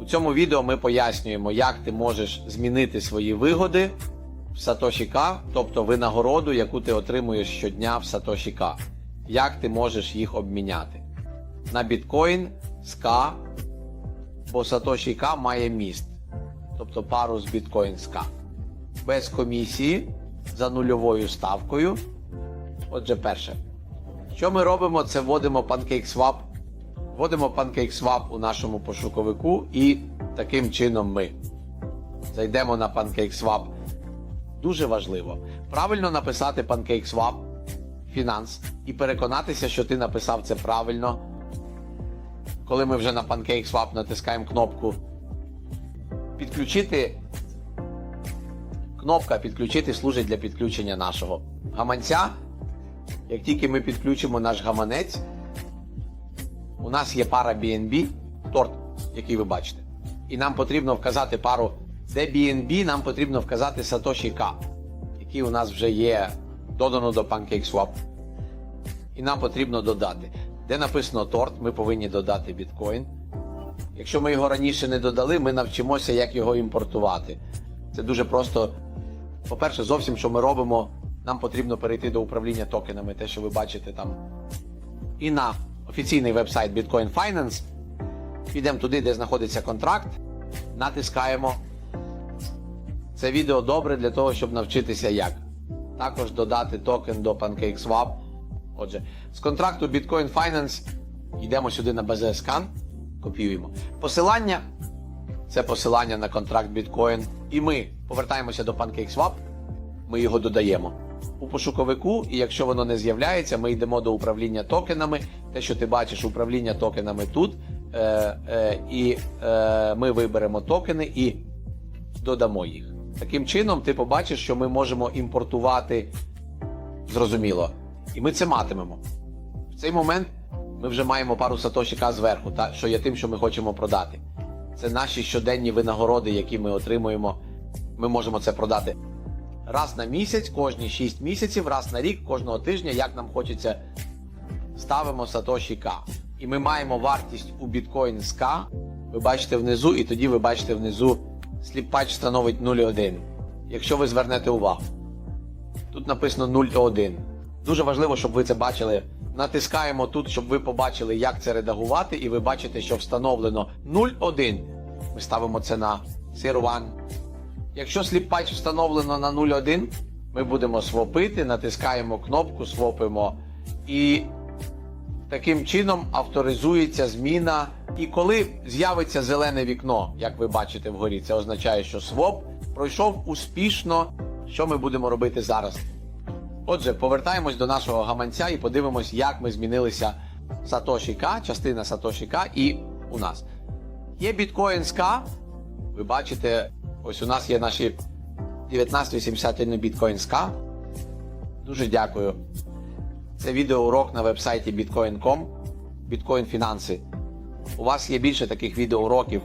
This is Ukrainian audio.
У цьому відео ми пояснюємо, як ти можеш змінити свої вигоди в Satoshi K, тобто винагороду, яку ти отримуєш щодня в Satoshi K. Як ти можеш їх обміняти на біткоін з K, бо Satoshi K має міст, тобто пару з біткоін з K. Без комісії за нульовою ставкою. Отже, перше. Що ми робимо? Це вводимо PancakeSwap. Вводимо PancakeSwap у нашому пошуковику і таким чином ми зайдемо на PancakeSwap. Дуже важливо правильно написати PancakeSwap Finance і переконатися, що ти написав це правильно. Коли ми вже на PancakeSwap натискаємо кнопку підключити. Кнопка підключити служить для підключення нашого гаманця. Як тільки ми підключимо наш гаманець, у нас є пара BNB, торт, який ви бачите. І нам потрібно вказати пару, де BNB, нам потрібно вказати Satoshi K, який у нас вже є додано до PancakeSwap. І нам потрібно додати. Де написано торт, ми повинні додати біткоін. Якщо ми його раніше не додали, ми навчимося, як його імпортувати. Це дуже просто. По-перше, зовсім що ми робимо, нам потрібно перейти до управління токенами, те, що ви бачите там. І на офіційний вебсайт Bitcoin Finance. Підемо туди, де знаходиться контракт, натискаємо. Це відео добре для того, щоб навчитися як. Також додати токен до PancakeSwap. Отже, з контракту Bitcoin Finance йдемо сюди на BZScan, копіюємо. Посилання це посилання на контракт Bitcoin. І ми повертаємося до PancakeSwap, ми його додаємо у пошуковику, і якщо воно не з'являється, ми йдемо до управління токенами. Те, що ти бачиш, управління токенами тут. Е, е, і е, ми виберемо токени і додамо їх. Таким чином, ти побачиш, що ми можемо імпортувати зрозуміло. І ми це матимемо. В цей момент ми вже маємо пару сатошіка зверху, та, що є тим, що ми хочемо продати. Це наші щоденні винагороди, які ми отримуємо. Ми можемо це продати раз на місяць, кожні 6 місяців, раз на рік, кожного тижня, як нам хочеться, ставимо Satoshi K. І ми маємо вартість у біткоін з K. Ви бачите внизу, і тоді ви бачите внизу сліпач становить 0,1. Якщо ви звернете увагу. Тут написано 0,1. Дуже важливо, щоб ви це бачили. Натискаємо тут, щоб ви побачили, як це редагувати, і ви бачите, що встановлено 0,1. Ми ставимо це на Tier 1. Якщо сліпач встановлено на 0,1, ми будемо свопити, натискаємо кнопку, свопимо. І таким чином авторизується зміна. І коли з'явиться зелене вікно, як ви бачите вгорі, це означає, що своп пройшов успішно. Що ми будемо робити зараз? Отже, повертаємось до нашого гаманця і подивимось, як ми змінилися Satoshi K, частина Satoshi K і у нас. Є біткоін K. Ви бачите, ось у нас є наші 1981 біткоін з Дуже дякую. Це відеоурок на вебсайті bitcoin.com, біткоін фінанси. У вас є більше таких відеоуроків